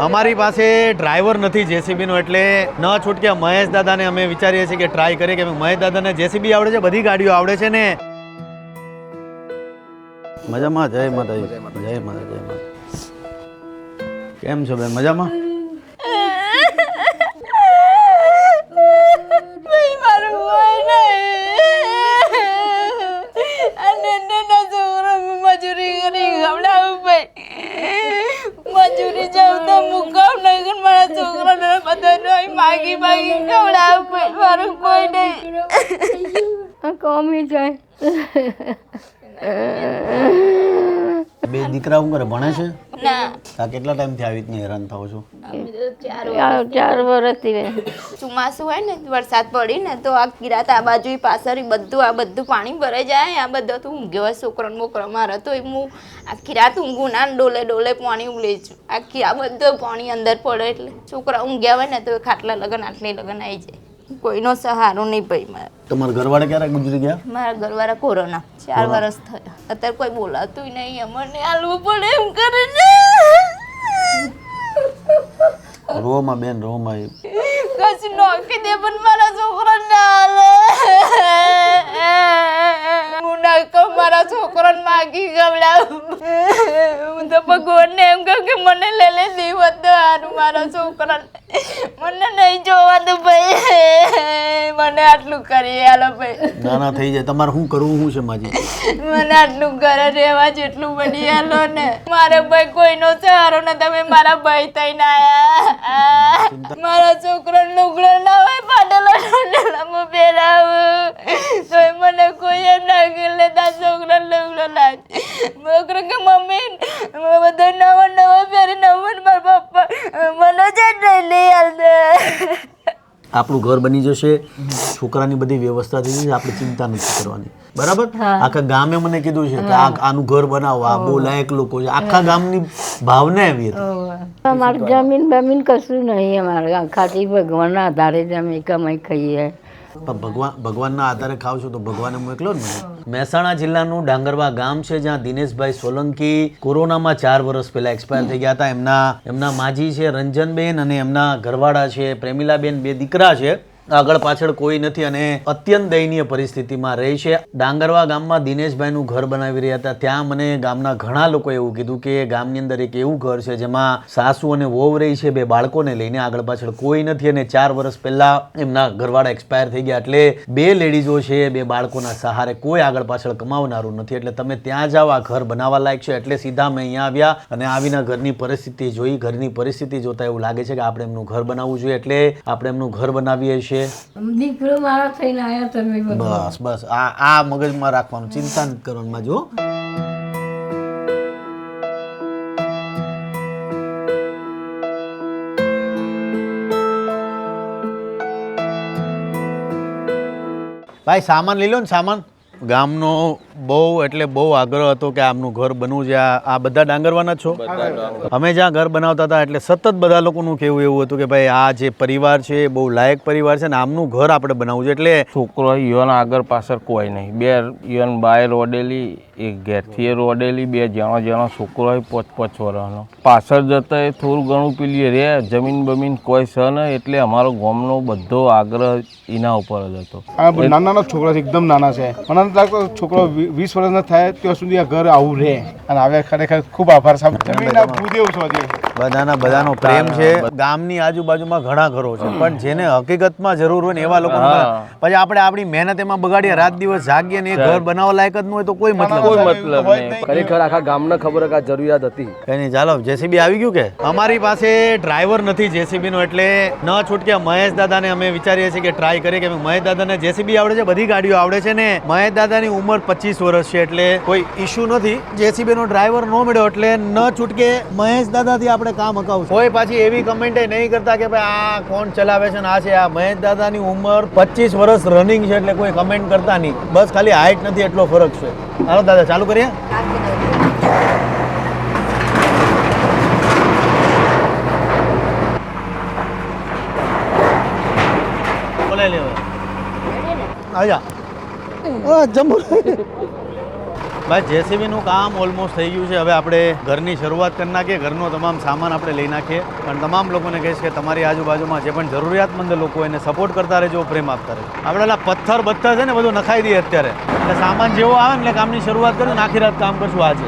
અમારી પાસે ડ્રાઈવર નથી જેસીબી નો એટલે ન છૂટકે મહેશ દાદાને અમે વિચારીએ છીએ કે ટ્રાય કરીએ કે મહેશ દાદાને જેસીબી આવડે છે, બધી ગાડીઓ આવડે છે ને. મજામાં? જય માતા જય માતા જય માતા કેમ છો બેન? મજામાં? માગી માગી ખવડાવું ભાઈ મારું કોઈ નહીં કોમી જાય. બે દીકરા કરે ભણે છે? ના. કેટલા ટાઈમથી આવી રીતની હેરાન થાવ છો? ચાર ચાર વર્ષથી બે. ચોમાસું હોય ને વરસાદ પડી ને તો આ કિરાત આ બાજુ પાછળ બધું આ બધું પાણી ભરાઈ જાય આ બધું તો ઊંઘ્યો હોય છોકરો મોકરો મારે તો હું આખી રાત ઊંઘું ના ડોલે ડોલે પાણી ઉલે છું. આખી આ બધું પાણી અંદર પડે એટલે છોકરા ઊંઘ્યા હોય ને તો એ ખાટલા લગન આટલી લગન આવી જાય. કોઈનો સહારો નહીં ભાઈ મારે. તમારા ઘરવાળા ક્યારે ગુજરી ગયા? મારા ઘરવાળા કોરોના ચાર વર્ષ થયા. અત્યારે કોઈ બોલાતું નહીં અમને હાલવું પડે એમ કરે છે રોમાં બેન રોમાં કશું નોખી દે પણ મારા છોકરા ના હાલે હું નાખો મારા છોકરાને માગી ગવડાવું. હું તો ભગવાનને એમ કહું કે મને લે લે દીવત તો હારું મારા છોકરાને. મને નહીં જોવાનું ભાઈ. મને આટલું કરી હાલો ભાઈ. નાના થઈ જાય. તમારે શું કરવું શું છે માજી? મને આટલું ઘરે રહેવા જેટલું બની હાલો ને. મારે ભાઈ કોઈનો સહારો ને તમે મારા ભાઈ થઈને આયા. મારા છોકરો લુગડો ના હોય પાડેલો ઢોંડેલામાં પહેરાવું તો મને કોઈ એમ ના કે લેતા છોકરા લગ્ન લાજ છોકરો કે મમ્મી બધા નવો નવો પહેરી નવો મારા પપ્પા. મને જ નહીં લઈ આવશે આપણું ઘર બની જશે છોકરાની બધી વ્યવસ્થા થઈ જશે આપણે ચિંતા નથી કરવાની. બરાબર? આખા ગામે મને કીધું છે કે આ આનું ઘર બનાવો આ બહુ લાયક લોકો છે. આખા ગામની ભાવના એવી હતી. અમારે જમીન બમીન કશું નહીં અમારે. ખાલી ભગવાનના આધારે જ અમે કમાઈ ખાઈએ. પણ ભગવાન, ભગવાનના આધારે ખાવ છો તો ભગવાને મોકલો ને મહેસાણા જિલ્લાનું ડાંગરવા ગામ છે જ્યાં દિનેશભાઈ સોલંકી કોરોનામાં ચાર વર્ષ પહેલા એક્સપાયર થઈ ગયા હતા. એમના એમના માજી છે રંજનબેન અને એમના ઘરવાળા છે પ્રેમિલાબેન, બે દીકરા છે. આગળ પાછળ કોઈ નથી અને અત્યંત દયનીય પરિસ્થિતિમાં રહી છે. ડાંગરવા ગામમાં દિનેશભાઈનું ઘર બનાવી રહ્યા હતા. ત્યાં મને ગામના ઘણા લોકો એવું કીધું કે ગામની અંદર એક એવું ઘર છે જેમાં સાસુ અને વહુ રહી છે, બે બાળકોને લઈને આગળ પાછળ કોઈ નથી અને ચાર વર્ષ પહેલા એમના ઘરવાળા એક્સપાયર થઈ ગયા એટલે બે લેડીઝો છે, બે બાળકોના સહારે કોઈ આગળ પાછળ કમાવનારું નથી. એટલે તમે ત્યાં જાઓ, આ ઘર બનાવવા લાયક છે. એટલે સીધા મેં અહીંયા આવ્યા અને આવીને ઘરની પરિસ્થિતિ જોઈ. ઘરની પરિસ્થિતિ જોતા એવું લાગે છે કે આપણે એમનું ઘર બનાવવું જોઈએ. એટલે આપણે એમનું ઘર બનાવીએ છીએ. દીકરો મારા થઈને આવ્યા તમે બસ બસ. આ આ મગજમાં રાખવાનું. ચિંતા ન કરવાનું જો ભાઈ સામાન લઈ લો ને સામાન. ગામનો બહુ એટલે બહુ આગ્રહ હતો કે આમનું ઘર બનવું છે. આ બધા ડાંગરવાના છો? અમે જ્યાં ઘર બનાવતા હતા એટલે સતત બધા લોકોનું કહેવું એવું હતું કે ભાઈ આ જે પરિવાર છે એ બહુ લાયક પરિવાર છે ને આમનું ઘર આપણે બનાવવું છે. એટલે છોકરો યુવાન આગળ પાછળ કોઈ નહીં. બે યુવાન બાય રોડેલી એક ઘેરથી રોડેલી બે જણો જણો છોકરો હોય પોચ પોચ વર્ષનો. પાછળ જતા એ થોડું ઘણું પેલી રે જમીન બમીન કોઈ સહ ને એટલે અમારો ગામનો બધો આગ્રહ એના ઉપર જ હતો. આ નાના નાના છોકરા છે એકદમ નાના છે. મને લાગતું છોકરો વીસ વર્ષના થાય ત્યાં સુધી આ ઘર આવું રહે. અને હવે ખરેખર ખૂબ આભાર સાહેબ. જમીનના ભૂદેવ છો બધાના બધાનો પ્રેમ છે. ગામની આજુબાજુમાં ઘણા ઘરો છે. પણ જેને હકીકતમાં જરૂર હોય ને એવા લોકો પછી આપણે આપણી મહેનત એમાં બગાડીએ રાત દિવસ જાગીએ ને એ ઘર બનાવવા લાયક જ ન હોય તો કોઈ મતલબ કોઈ મતલબ ખરેખર આખા ગામને ખબર કે આ જરૂરિયાત હતી. કઈ નહીં ચાલો જેસીબી આવી ગયું કે? અમારી પાસે ડ્રાઈવર નથી જેસીબી નો એટલે ન છૂટકે મહેશ દાદાને અમે વિચારીએ છીએ કે ટ્રાય કરીએ કે મહેશ દાદાને જેસીબી આવડે છે બધી ગાડીઓ આવડે છે ને મહેશ દાદાની ઉંમર પચીસ વર્ષ છે એટલે કોઈ ઇશ્યુ નથી. જેસીબી નો ડ્રાઈવર ન મળ્યો એટલે ન છૂટકે મહેશ દાદાથી આપણે કામ અકાવશું કોઈ પાછી એવી કમેન્ટ નહીં કરતા કે ભાઈ આ કોણ ચલાવે છે ને આ છે આ મહેશ દાદાની ઉંમર પચીસ વર્ષ રનિંગ છે એટલે કોઈ કમેન્ટ કરતા નહીં. બસ ખાલી હાઈટ નથી એટલો ફરક છે. હાલો દાદા ચાલુ કરીએ? બોલે લે આજા. ઓ જમ્બુ ભાઈ, જેસીબીનું કામ ઓલમોસ્ટ થઈ ગયું છે. હવે આપણે ઘરની શરૂઆત કરી નાખીએ. ઘરનો તમામ સામાન આપણે લઈ નાખીએ. પણ તમામ લોકોને કહીશ કે તમારી આજુબાજુમાં જે પણ જરૂરિયાતમંદ લોકો એને સપોર્ટ કરતા રહેજો, પ્રેમ આપતા રહેજો. આપણે પેલા પથ્થર બથ્થર છે ને, બધું નખાઈ દઈએ અત્યારે. એટલે સામાન જેવો આવે ને, એટલે કામની શરૂઆત કરીને આખી રાત કામ કરશું આજે.